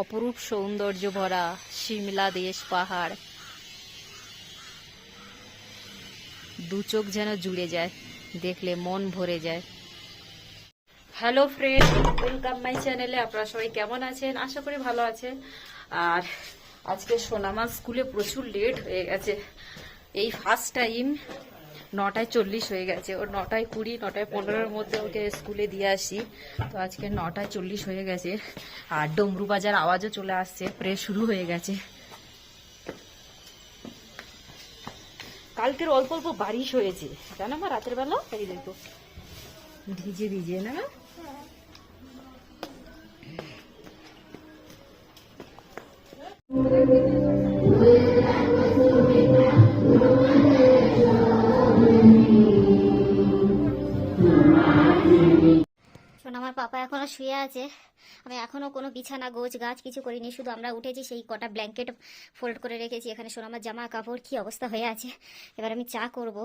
অপরূপ সৌন্দর্য ভরা সিমলা দেশ পাহাড়। দু চোখ যেন জুড়ে যায়, দেখলে মন ভরে যায়। হ্যালো ফ্রেন্ড ওয়েলকাম মাই চ্যানেলে আপনারা সবাই কেমন আছেন? আশা করি ভালো আছেন। আর আজকে সোনামা স্কুলে প্রচুর লেট হয়ে গেছে। এই ফার্স্ট টাইম নটায় চল্লিশ হয়ে গেছে। ওর নটায় কুড়ি, নটায় পনেরোর মধ্যে ওকে স্কুলে দিয়ে আসি। তো আজকে নটায় চল্লিশ হয়ে গেছে। আর ডমরু বাজার আওয়াজও চলে আসছে প্রে শুরু হয়ে গেছে। কালকের অল্প অল্প বারিশ হয়েছে। জানো আমার রাতের বেলা? এই দেখো। ভিজে ভিজে, না শোন আমার পাপা এখনও শুয়ে আছে। আমি এখনও কোনো বিছানা, গোছ, গাছ কিছু করিনি, শুধু আমরা উঠেছি সেই কটা ব্ল্যাঙ্কেট ফোল্ড করে রেখেছি। এখানে শোনো আমার জামা কাপড় কি অবস্থা হয়ে আছে। এবার আমি চা করব।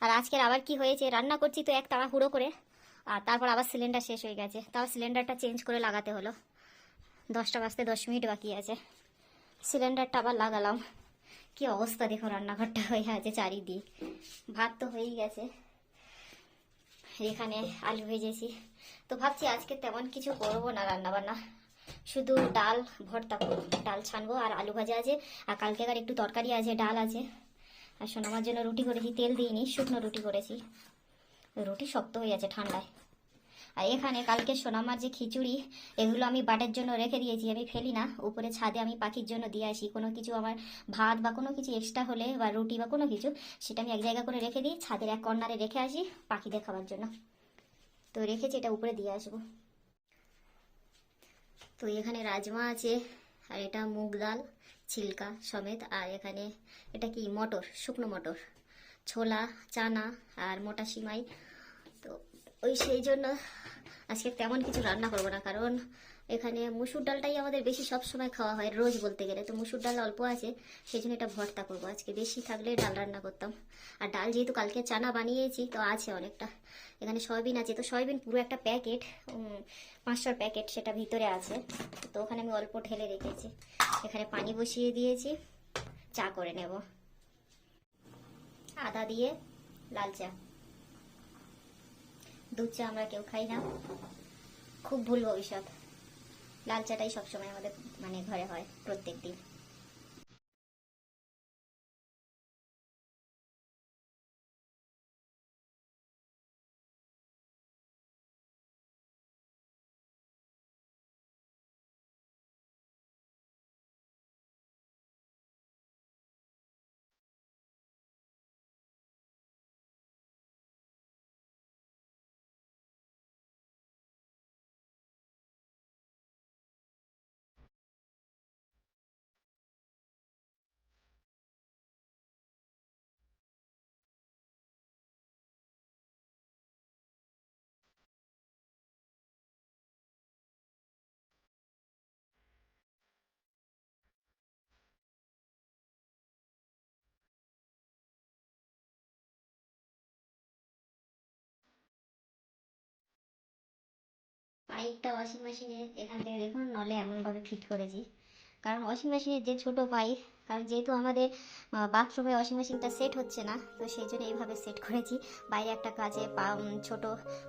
আর আজকের আবার কি হয়েছে? রান্না করছি তো এক তাড়াহুড়ো করে। আর তারপর আবার সিলিন্ডার শেষ হয়ে গেছে। তাও সিলিন্ডারটা চেঞ্জ করে লাগাতে হলো। দশটা বাজতে দশ মিনিট বাকি আছে। সিলিন্ডারটা আবার লাগালাম। কি অবস্থা দেখো রান্নাঘরটা হয়ে আছে চারিদিক। ভাত তো হয়েই গেছে। এখানে আলু ভেজেছি। তো ভাবছি আজকে তেমন কিছু করব না রান্না বান্না শুধু ডাল, ভর্তা করব। ডাল ছানবো আর আলু ভাজা আছে, আর কালকেকার একটু তরকারি আছে, ডাল আছে। আর সোনামার জন্য রুটি করেছি, তেল দিইনি, শুকনো রুটি করেছি। রুটি শক্ত হয়ে আছে ঠান্ডায়। আর এখানে কালকে সোনামার যে খিচুড়ি, এগুলো আমি বাটের জন্য রেখে দিয়েছি, আমি ফেলি না। উপরে ছাদে আমি পাখির জন্য দিয়ে আসি। কোনো কিছু আমার ভাত বা কোনো কিছু এক্সট্রা হলে বা রুটি বা কোনো কিছু, সেটা আমি এক জায়গা করে রেখে দিই, ছাদের এক কর্নারে রেখে আসি পাখিদের খাওয়ার জন্য। তো রেখেছি, এটা উপরে দিয়ে আসব। তো এখানে রাজমা আছে, আর এটা মুগ ডাল, ছিলকা সমেত, আর এখানে এটা কি, মটর, শুকনো মটর, ছোলা, চানা, আর মোটা সিমাই। তো ওই সেই জন্য আজকে তেমন কিছু রান্না করব না, কারণ এখানে মুসুর ডালটাই আমাদের বেশি সব সময় খাওয়া হয়, রোজ বলতে গেলে। তো মুসুর ডাল অল্প আছে সেই জন্য এটা ভর্তা করব। আজকে বেশি থাকলে ডাল রান্না করতাম। আর ডাল যেহেতু কালকে চানা বানিয়েছি, তো আছে অনেকটা। এখানে সয়াবিন আছে, তো সয়াবিন পুরো একটা প্যাকেট পাঁচশোর প্যাকেট সেটা ভিতরে আছে। তো ওখানে আমি অল্প ঢেলে রেখেছি। এখানে পানি বসিয়ে দিয়েছি, চা করে নেব। আদা দিয়ে লাল চা। দুধ চা আমরা কেউ খাই না। খুব ভুল ভবিষ্যৎ। লাল চাটাই সবসময় আমাদের মানে ঘরে হয় প্রত্যেক দিন পাইপটা ওয়াশিং মেশিনে এখান থেকে দেখুন, নলে এমনভাবে ফিট করেছি। কারণ ওয়াশিং মেশিনের যে ছোট পাইপ কারণ যেহেতু আমাদের বাথরুমে ওয়াশিং মেশিনটা সেট হচ্ছে না, তো সেই জন্য এইভাবে সেট করেছি। বাইরে একটা কাজে ছোট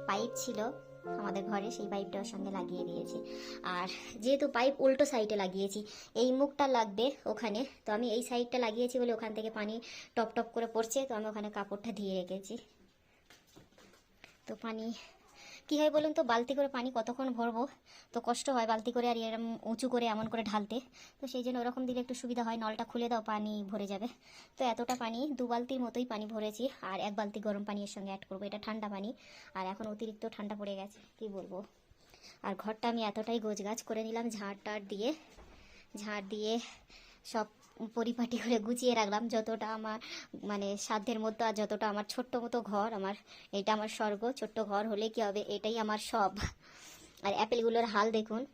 পাইপ ছিল আমাদের ঘরে, সেই পাইপটা ওর সঙ্গে লাগিয়ে দিয়েছি। আর যেহেতু পাইপ উল্টো সাইডে লাগিয়েছি, এই মুখটা লাগবে ওখানে, তো আমি এই সাইডটা লাগিয়েছি বলে ওখান থেকে পানি টপ টপ করে পড়ছে, তো আমি ওখানে কাপড়টা দিয়ে রেখেছি। তো পানি কী হয় বলুন তো, বালতি করে পানি কতক্ষণ ভরবো? তো কষ্ট হয় বালতি করে আর এরম উঁচু করে এমন করে ঢালতে। তো সেই জন্য ওরকম দিলে একটু সুবিধা হয়, নলটা খুলে দাও, পানি ভরে যাবে। তো এতটা পানি, দু বালতির মতোই পানি ভরেছি আর এক বালতি গরম পানি এর সঙ্গে অ্যাড করব। এটা ঠান্ডা পানি আর এখন অতিরিক্ত ঠান্ডা পড়ে গেছে, কি বলব? আর ঘরটা আমি এতটাই গোছগাছ করে নিলাম, ঝাড় টাড় দিয়ে, ঝাড় দিয়ে সব পরিপাটি করে গুছিয়ে রাখলাম যতটা আমার মানে সাধ্যের মধ্যে আর যতটা আমার ছোট্ট মতো ঘর, আমার, এটা আমার স্বর্গ, ছোট্ট ঘর হলে কি হবে? এটাই আমার সব। আর অ্যাপেলগুলোর হাল দেখুন।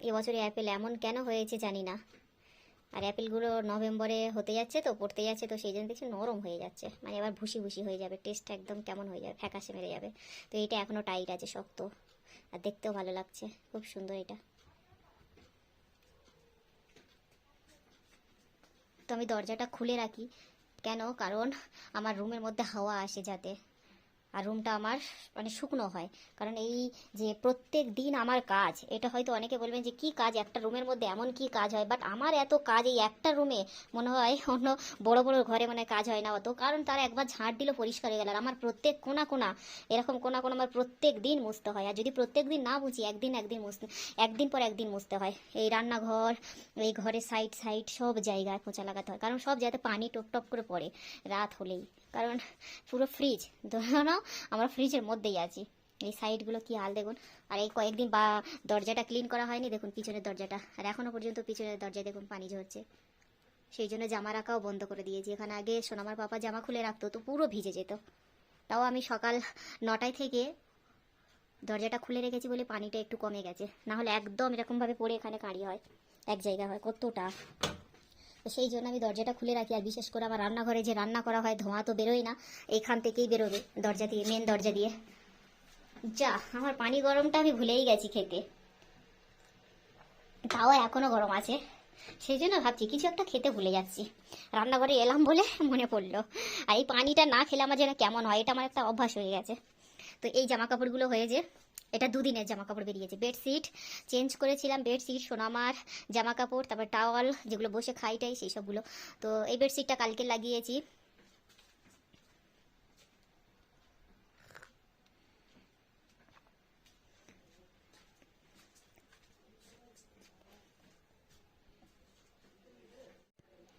এবছরে অ্যাপেল এমন কেন হয়েছে জানি না। আর অ্যাপেলগুলো নভেম্বরে হতে যাচ্ছে তো, পড়তে যাচ্ছে তো, সেই জন্য দেখছি নরম হয়ে যাচ্ছে। মানে এবার ভুসি ভুসি হয়ে যাবে টেস্ট একদম কেমন হয়ে যাবে, ফ্যাকাশে মেরে যাবে। তো এটা এখনও টাইট আছে, শক্ত। আর দেখতেও ভালো লাগছে, খুব সুন্দর এটা। তো আমি দরজাটা খুলে রাখি। কেন? কারণ আমার রুমের মধ্যে হাওয়া আসে যাতে। আর রুমটা আমার মানে শুকনো হয়। কারণ এই যে প্রত্যেক দিন আমার কাজ, এটা হয়তো অনেকে বলবেন যে কি কাজ একটা রুমের মধ্যে এমন কি কাজ হয়? বাট আমার এত কাজ এই একটা রুমে মনে হয় অন্য বড় বড় ঘরে মানে কাজ হয় না অত। কারণ তারা একবার ঝাঁট দিল, পরিষ্কার হয়ে গেল। আর আমার প্রত্যেক কোনা কোনা, এরকম কোনা কোনা আমার প্রত্যেক দিন মুছতে হয়। আর যদি প্রত্যেক দিন না বুঝি একদিন একদিন মুছতে একদিন পর একদিন মুছতে হয়। এই রান্নাঘর, এই ঘরের সাইড সাইড সব জায়গায় খোঁচা লাগাতে হয়। কারণ সব জায়গাতে পানি টপ টপ করে পড়ে রাত হলেই। কারণ পুরো ফ্রিজ ধরো আমরা ফ্রিজের মধ্যেই আছি। এই সাইডগুলো কি হাল দেখুন। আর এই কয়েকদিন বা দরজাটা ক্লিন করা হয়নি, দেখুন পিছনের দরজাটা। আর এখনও পর্যন্ত পিছনের দরজায় দেখুন পানি ঝরছে। সেই জন্য জামা রাখাও বন্ধ করে দিয়েছি। এখানে আগে সোনামার পাপা জামা খুলে রাখতো, তো পুরো ভিজে যেত। তাও আমি সকাল নটায় থেকে দরজাটা খুলে রেখেছি বলে পানিটা একটু কমে গেছে। না হলে একদম এরকমভাবে পড়ে এখানে কাঁড়ি হয়। এক জায়গায় হয়। কতটা? তো সেই জন্য আমি দরজাটা খুলে রাখি আর বিশেষ করে আমার রান্নাঘরে যে রান্না করা হয়, ধোঁয়া তো বেরোয় না এখান থেকেই বেরোবে দরজা দিয়ে মেন দরজা দিয়ে। যা, আমার পানি গরমটা আমি ভুলেই গেছি খেতে। তাও এখনও গরম আছে। সেই জন্য ভাবছি, কিছু একটা খেতে ভুলে যাচ্ছি। রান্নাঘরে এলাম বলে মনে পড়ল। আর এই পানিটা না খেলে আমার যেন কেমন হয়, এটা আমার একটা অভ্যাস হয়ে গেছে। তো এই জামা কাপড়গুলো হয়ে যে এটা দুদিনের জামা কাপড় বেরিয়েছে। বেডশিট চেঞ্জ করেছিলাম, বেডশিট, সোনামার জামা কাপড় তারপর টাওয়াল যেগুলো বসে খাইটাই সেই সবগুলো। তো এই বেডশিটটা কালকে লাগিয়েছি।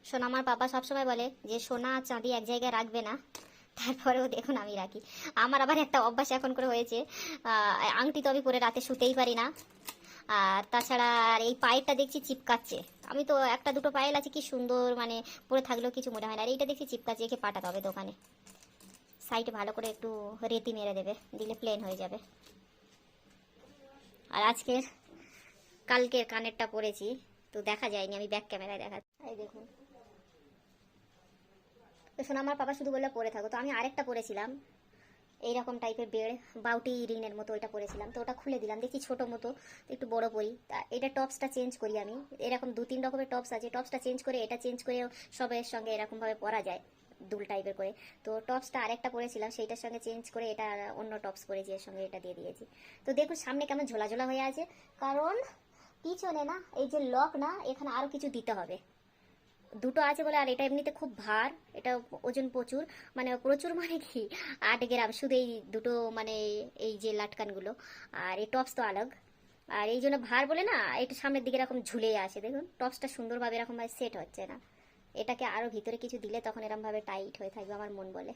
সোনামার বাবা সবসময় বলে যে, সোনা চাঁদি এক জায়গায় রাখবে না। তারপরেও দেখুন আমি রাখি। আমার আবার একটা অভ্যাস এখন করে হয়েছে। আংটি তো আমি পরে রাতে শুতেই পারি না। আর তাছাড়া আর এই পায়েরটা দেখছি চিপকাচ্ছে। আমি তো একটা দুটো পায়েল আছে, কি সুন্দর মানে পরে থাকলেও কিছু মনে হয় না। আর এইটা দেখছি চিপকাচ্ছে, একে পাঠাতে হবে দোকানে। সাইডে ভালো করে একটু রেতি মেরে দেবে, দিলে প্লেন হয়ে যাবে। আর আজকের, কালকের কানেরটা পরেছি, তো দেখা যায়নি, আমি ব্যাক ক্যামেরায় দেখা এই দেখুন। তো শোনা, আমার বাবা শুধু বললে পরে থাকো। তো আমি আরেকটা পরেছিলাম। এইরকম টাইপের বেড়, বাউটি রিংয়ের মতো ওইটা পরেছিলাম। তো ওটা খুলে দিলাম দেখি ছোটো মতো একটু বড় পরি তা এটা টপসটা চেঞ্জ করি আমি। এরকম দু তিন রকমের টপস আছে, টপসটা চেঞ্জ করে এটা চেঞ্জ করে সবের সঙ্গে এরকমভাবে পরা যায়, দুল টাইপের করে। তো টপসটা আরেকটা পরেছিলাম, সেইটার সঙ্গে চেঞ্জ করে এটা অন্য টপস পরেছি, এর সঙ্গে এটা দিয়ে দিয়েছি। তো দেখুন, সামনে কেমন ঝোলা ঝোলা হয়ে আছে। কারণ পিছনে না, এই যে লক না, এখানে আরও কিছু দিতে হবে। দুটো আছে বলে, আর এটা এমনিতে খুব ভার, এটা ওজন প্রচুর। মানে প্রচুর মানে কি, আট গ্রাম, শুধু এই দুটো মানে এই যে লাটকানগুলো, আর এই টপস তো আলাগ। আর এই জন্য ভার বলে না, একটু সামনের দিকে এরকম ঝুলে আসে। দেখুন, টপসটা সুন্দরভাবে এরকমভাবে সেট হচ্ছে না। এটাকে আরও ভিতরে কিছু দিলে তখন এরকমভাবে টাইট হয়ে থাকবে আমার মন বলে।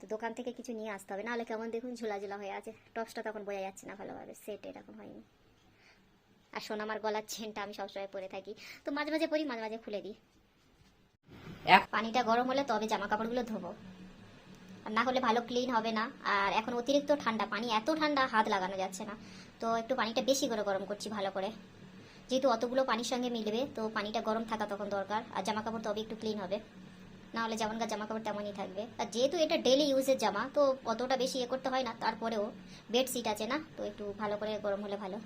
তো দোকান থেকে কিছু নিয়ে আসতে হবে। নাহলে কেমন দেখুন ঝোলা ঝোলা হয়ে আছে। টপসটা তখন বোঝা যাচ্ছে না ভালোভাবে, সেট এরকম হয়নি। আর সোনামার গলার চেনটা আমি সবসময় পরে থাকি। তো মাঝে মাঝে পরি মাঝে মাঝে খুলে দিই। এক- পানিটা গরম হলে তবে জামা কাপড়গুলো ধোবো। আর না হলে ভালো ক্লিন হবে না। আর এখন অতিরিক্ত ঠান্ডা পানি এত ঠান্ডা হাত লাগানো যাচ্ছে না। তো একটু পানিটা বেশি করে গরম করছি ভালো করে। যেহেতু অতগুলো পানির সঙ্গে মিলবে তো পানিটা গরম থাকা তখন দরকার। আর জামা কাপড় তবে একটু ক্লিন হবে। না হলে যেমনকার জামা কাপড় তেমনই থাকবে। আর যেহেতু এটা ডেলি ইউজের জামা তো অতটা বেশি ইয়ে করতে হয় না। তারপরেও বেডশিট আছে না তো একটু ভালো করে গরম হলে ভালো।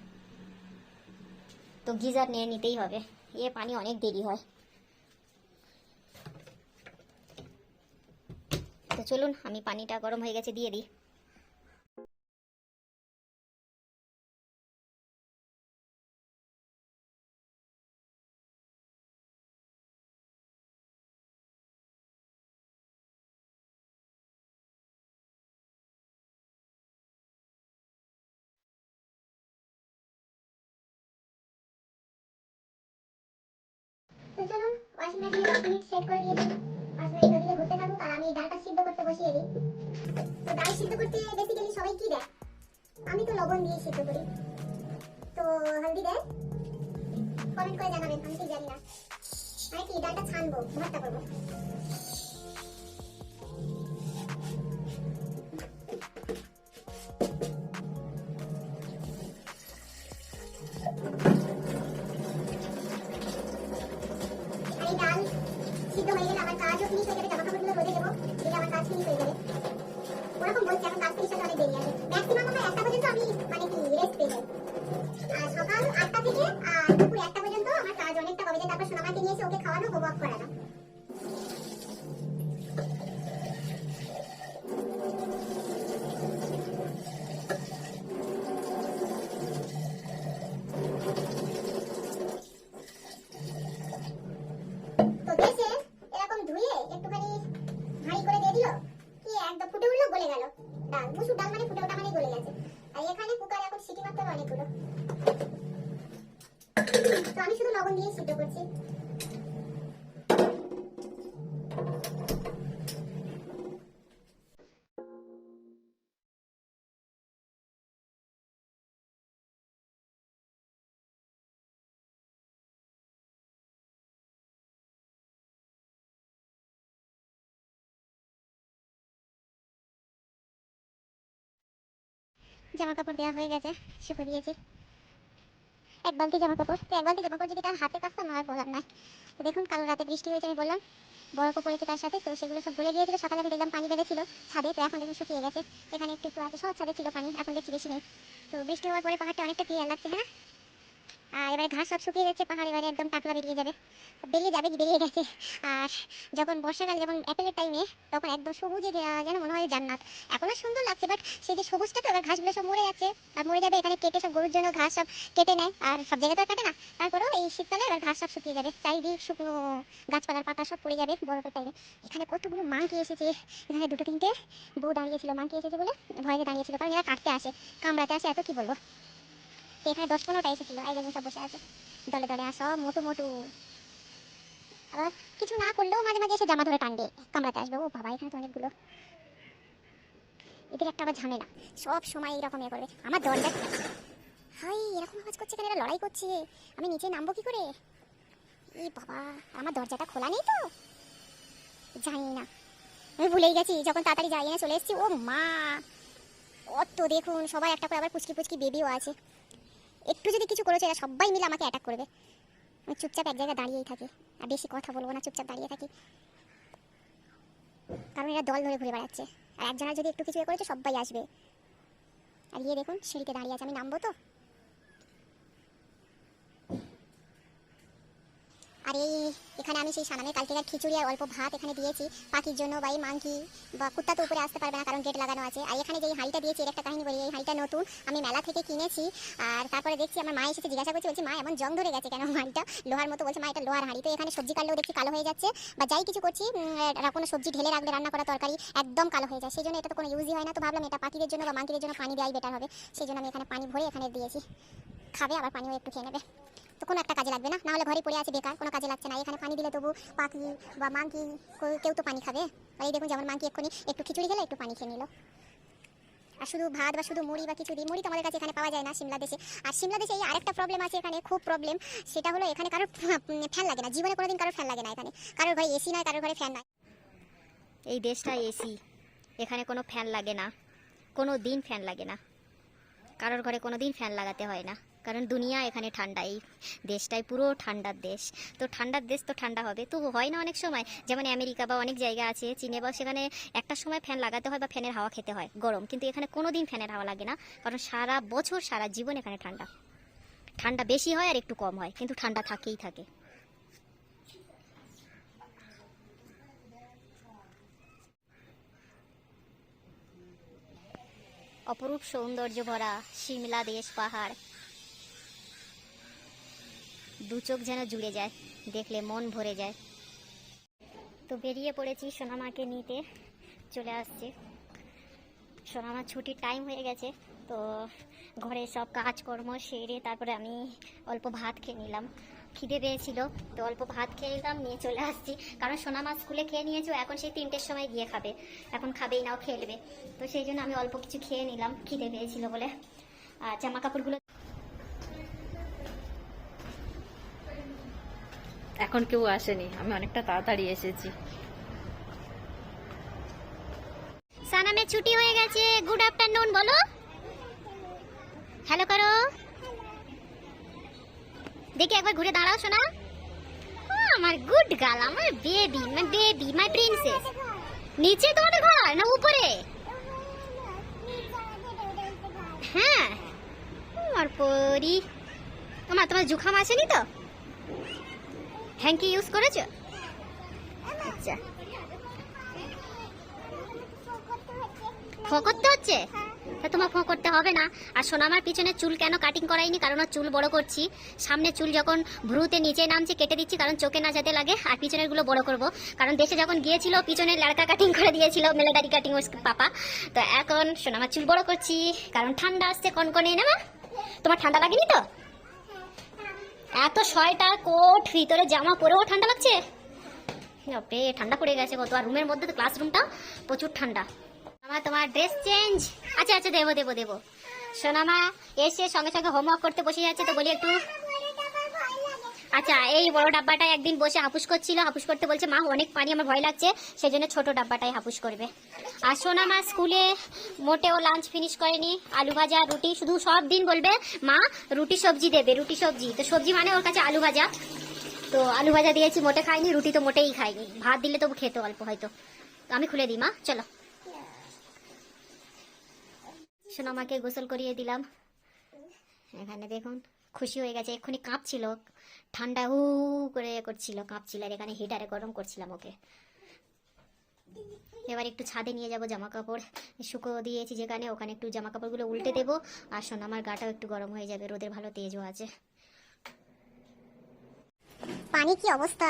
তো গিজার নিয়ে নিতেই হবে। এ পানি অনেক দেরি হয়। তো চলুন, আমি পানিটা গরম হয়ে গেছে, দিয়ে দিই। ওয়াশিং মেশিনে দশ মিনিট সেট করে দিয়েছি দিই মিনিট ওদিকে ঘুরতে থাকুক আর আমি ডালটা সিদ্ধ করতে বসিয়ে দিই তো ডাল সিদ্ধ করতে বেসিক্যালি সবাই কি দেয় আমি তো লবণ দিয়ে সিদ্ধ করি। তো হলদি দেয় কমেন্ট করে জানাবেন, আমি ঠিক জানি না। মানে কি ডালটা ছানবো? ভর্তা করব। dice que জামা কাপড় দেওয়া হয়ে গেছে, শুকো দিয়েছি। এক বালতি জামা কাপড় এক বালতি জামা কাপড় যদি তার হাতে কাজটা নয়, বলার নাই তো দেখুন, কাল রাতে বৃষ্টি হয়েছে, আমি বললাম বরফও পড়েছে তার সাথে, তো সেগুলো সব ভরে গিয়েছিল, সকালে আমি দেখলাম পানি বেড়েছিল ছাদে, তো এখন দেখুন শুকিয়ে গেছে। এখানে একটু একটু আছে সব ছাদে ছিল পানি, এখন দেখছি বেশি নেই। তো বৃষ্টি হওয়ার পরে পাহাড়টা অনেকটা ক্লিয়ার লাগছে হ্যাঁ? এবারে ঘাস সব শুকিয়ে যাচ্ছে, পাহাড় এবারে একদম টাকলা বেরিয়ে যাবে। বেরিয়ে যাবে কি বেরিয়ে গেছে? আর যখন বর্ষাকাল যেমন অ্যাপেলের টাইমে তখন একদম সবুজে যেন মনে হয় জান্নাত। এখনও সুন্দর লাগছে বাট সেই যে সবুজটা তো, এবার ঘাসগুলো সব মরে যাচ্ছে, আর মরে যাবে, এখানে কেটে সব গরুর জন্য ঘাস সব কেটে নেয়, আর সব জায়গায় তো কাটে না। তারপরেও এই শীতকালে এবার ঘাস সব শুকিয়ে যাবে, চারিদিক শুকনো গাছপালার পাতা সব পড়ে যাবে বরফের টাইমে এখানে কতগুলো মাংকি এসেছে, এখানে দুটো তিনটে বউ দাঁড়িয়েছিল মাংকি এসেছে বলে ভয়ে দাঁড়িয়েছিল কারণ এরা কাটতে আসে, কামড়াতে আসে, এত কি বলব? তো এখানে দশ পনেরোটা এসেছিল এই দেখুন সব বসে আছে। দলে দলে আর মোটু মোটু। আবার কিছু না করলেও মাঝে মাঝে এসে জামা ধরে টানবে। কামড়াতে আসবে। ও বাবা, এখানে তো অনেকগুলো। এদের একটা আবার ঝামেলা। সব সময় এইরকম ইয়ে করবে। আমার দরজা হাই, এরকম আওয়াজ করছে কেন? এরা লড়াই করছে। আমি নিচে নামবো কি করে? এই বাবা আমার দরজাটা খোলা নেই তো? জানি না। আমি ভুলেই গেছি, যখন তাড়াতাড়ি যাই না চলে এসেছি। ও মা! অত দেখুন, সবাই একটা করে আবার পুচকি পুচকি বেবিও আছে। একটু যদি কিছু করেছে, এরা সবাই মিলে আমাকে অ্যাটাক করবে। আমি চুপচাপ এক জায়গায় দাঁড়িয়েই থাকি, আর বেশি কথা বলব না, চুপচাপ দাঁড়িয়ে থাকি। কারণ এরা দল ধরে ঘুরে বেড়াচ্ছে। আর একজনের যদি একটু কিছু এ করেছে সবাই আসবে। আর ইয়ে দেখুন, সিঁড়িতে দাঁড়িয়ে আছে। আমি নামবো তো? আর এই এখানে আমি সেই সানামের কালকের খিচুড়ি আর অল্প ভাত এখানে দিয়েছি। পাখির জন্য বা এই মাংকি বা কুত্তা তো উপরে আসতে পারবে না, কারণ গেট লাগানো আছে। আর এখানে যে হাঁড়িটা দিয়েছি, এর একটা কাহিনী বলি। এই হাঁড়িটা নতুন, আমি মেলা থেকে কিনেছি। আর তারপরে দেখছি আমার মা এসেছে, জিজ্ঞাসা করছে, বলছি, মা, এমন জং ধরে গেছে কেন হাঁড়িটা? লোহার মতো বলছে, মা, এটা লোহার হাঁড়ি। তো এখানে সবজি কাটলেও দেখছি, কালো হয়ে যাচ্ছে। বা যাই কিছু করছি কোনো সবজি ঢেলে রাখলে রান্না করা তরকারি একদম কালো হয়ে যায়। সেই জন্য এটা তো কোনো ইউজই হয় না। তো ভাবলাম এটা পাখিদের জন্য বা মাংকিদের জন্য পানি দেওয়াই বেটার হবে। সেই জন্য আমি এখানে পানি ভরে এখানে দিয়েছি। খাবে, আবার পানিও একটু খেয়ে নেবে। তো কোনো একটা কাজে লাগবে না। নাহলে ঘরে পড়ে আছে বেকার, কোনো কাজে লাগছে না। এখানে পানি দিলে তবু পাখি বা মাংকি কেউ- তো পানি খাবে। এই দেখুন যেমন মাংকি এক্ষুনি একটু খিচুড়ি খেলে, একটু পানি খেয়ে নিল। আর শুধু ভাত বা শুধু মুড়ি বা কিছু দিই মুড়ি তো আমাদের কাছে এখানে পাওয়া যায় না সিমলা দেশে। আর সিমলা দেশে এই আরেকটা প্রবলেম আছে এখানে, খুব প্রবলেম সেটা হলো এখানে কারোর ফ্যান লাগে না। জীবনে কোনোদিন কারোর ফ্যান লাগে না এখানে। কারোর ঘরে এসি নয় কারোর ঘরে ফ্যান নাই। এই দেশটা এসি এখানে কোনো ফ্যান লাগে না। কোনো দিন ফ্যান লাগে না। কারোর ঘরে কোনো দিন ফ্যান লাগাতে হয় না। কারণ দুনিয়া এখানে ঠান্ডা এই দেশটাই পুরো ঠান্ডার দেশ। তো ঠান্ডার দেশ তো ঠান্ডা হবে। তো হয় না অনেক সময়, যেমন আমেরিকা বা অনেক জায়গা আছে, চীনে বা সেখানে একটা সময় ফ্যান লাগাতে হয় বা ফ্যানের হাওয়া খেতে হয়, গরম। কিন্তু এখানে কোনো দিন ফ্যানের হাওয়া লাগে না, কারণ সারা বছর, সারা জীবন এখানে ঠান্ডা। ঠান্ডা বেশি হয় আর একটু কম হয়, কিন্তু ঠান্ডা থাকেই থাকে। অপরূপ সৌন্দর্য ভরা সিমলা দেশ, পাহাড়। দু চোখ যেন জুড়ে যায়, দেখলে মন ভরে যায়। তো বেরিয়ে পড়েছি সোনামাকে নিতে, চলে আসছে। সোনামার ছুটির টাইম হয়ে গেছে, তো ঘরে সব কাজকর্ম সেরে তারপরে আমি অল্প ভাত খেয়ে নিলাম। খিদে পেয়েছিল, তো অল্প ভাত খেয়ে নিলাম, নিয়ে চলে আসছি। কারণ সোনামা স্কুলে খেয়ে নিয়েছো এখন সেই তিনটের সময় গিয়ে খাবে। এখন খাবেই নাও খেলবে। তো সেই জন্য আমি অল্প কিছু খেয়ে নিলাম, খিদে পেয়েছিল বলে। আর জামা কাপড়গুলো এখন কেউ আসেনি, আমি অনেকটা তাড়াতাড়ি এসেছি। সানামের ছুটি হয়ে গেছে গুড আফটারনুন বলো। হ্যালো করো। দেখি একবার ঘুরে দাঁড়াও শোনা আমার গুড গার্ল আমার baby my baby my princess নিচে তোমাদের ঘর না উপরে? হ্যাঁ। আমার পরি। তোমার তোমার জুখাম আসেনি তো? হ্যাঙ্কি ইউজ করেছ? আচ্ছা। ফো করতে হচ্ছে? তা তোমার ফো করতে হবে না। আর সোনামার পিছনে চুল কেন কাটিং করাইনি? কারণ ওর চুল বড় করছি। সামনে চুল যখন ভ্রুতে নিচে নামছে, কেটে দিচ্ছি, কারণ চোখে না যেতে লাগে। আর পিছনেরগুলো বড় করব। কারণ দেশে যখন গিয়েছিল, পিছনে লাড়কা কাটিং করে দিয়েছিল মিলিটারি কাটিং পাপা। তো এখন সোনামার চুল বড় করছি। কারণ ঠান্ডা আসছে কনকনে, না তোমার ঠান্ডা লাগেনি তো? এত সোয়েটার কোট, ভিতরে জামা পরেও ঠান্ডা লাগছে? বাপরে, ঠান্ডা পড়ে গেছে কত। আর রুমের মধ্যে তো ক্লাসরুমটা প্রচুর ঠান্ডা। আমার তোমার ড্রেস চেঞ্জ আচ্ছা আচ্ছা দেবো দেবো দেবো। সোনামা, এসে সঙ্গে সঙ্গে হোমওয়ার্ক করতে বসে যাচ্ছে, তো বলি একটু আচ্ছা এই বড় ডাব্বাটায় একদিন বসে হাপুস করছিল, হাপুস করতে বলছে, মা, অনেক পানি, আমার ভয় লাগছে। সেই জন্য ছোট ডাব্বাটাই হাপুস করবে। আর সোনা মা, স্কুলে মোটেও লাঞ্চ ফিনিশ করেনি। আলু ভাজা, রুটি, শুধু সব দিন বলবে, মা, রুটি, সবজি দেবে, রুটি, সবজি। তো সবজি মানে ওর কাছে আলু ভাজা। তো আলু ভাজা দিয়েছি, মোটে খাইনি, রুটি তো মোটেই খাইনি। ভাত দিলে তো খেতো অল্প হয়তো। আমি খুলে দিই, মা, চলো। সোনামাকে গোসল করিয়ে দিলাম। এখানে দেখুন খুশি হয়ে গেছে, এক্ষুনি কাঁপছিল। ঠান্ডা হু করে করছিল, কাঁপছিল আর এখানে হিটারে গরম করছিলাম ওকে। এবার একটু ছাদে নিয়ে যাব জামা কাপড় শুকো দিয়েছি যেখানে, ওখানে একটু জামা কাপড়গুলো উল্টে দেবো। আর শোন, আমার গাটাও একটু গরম হয়ে যাবে, রোদের ভালো তেজও আছে। পানি কি অবস্থা?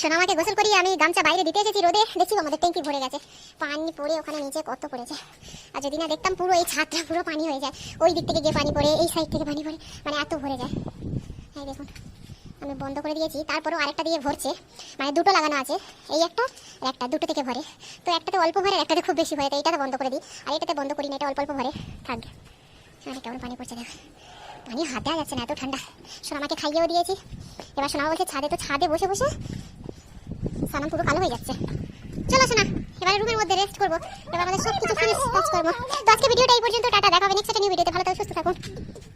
সোনামাকে গোসল করিয়ে আমি গামছা বাইরে দিতে এসেছি রোদে। দেখছি আমাদের ট্যাঙ্কি ভরে গেছে। পানি পড়ে ওখানে নিচে, কত পড়েছে। আর যদি না দেখতাম পুরো এই ছাদটা, পুরো পানি হয়ে যায়। ওই দিক থেকে গিয়ে পানি পড়ে, এই সাইড থেকে পানি পড়ে। মানে এত ভরে যায়। হ্যাঁ দেখুন, আমি বন্ধ করে দিয়েছি। তারপরেও আরেকটা দিয়ে ভরছে। মানে দুটো লাগানো আছে। এই একটা আর একটা, দুটো থেকে ভরে। তো একটাতে অল্প ভরে, আর একটাতে খুব বেশি ভরে। তো এইটাতে বন্ধ করে দিই। আর এটাতে বন্ধ করি না, এটা অল্প অল্প ভরে। থাকবে আরে কেমন পানি পড়ছে দেখ। পানি হাতে যাচ্ছে না, এত ঠান্ডা। সোনামাকে খাইয়েও দিয়েছি। এবার সোনা বলছে ছাদে তো ছাদে বসে বসে সানাম পুরো কালো হয়ে যাচ্ছে। চলো সোনা, এবারে রুমের মধ্যে রেস্ট করব। এবার আমাদের সব কিছু ফিনিশ কাজ করব তো আজকে ভিডিওটা এই পর্যন্ত, টাটা, দেখা হবে নেক্সট একটা নিউ ভিডিওতে ভালো থাকো, সুস্থ থাকুন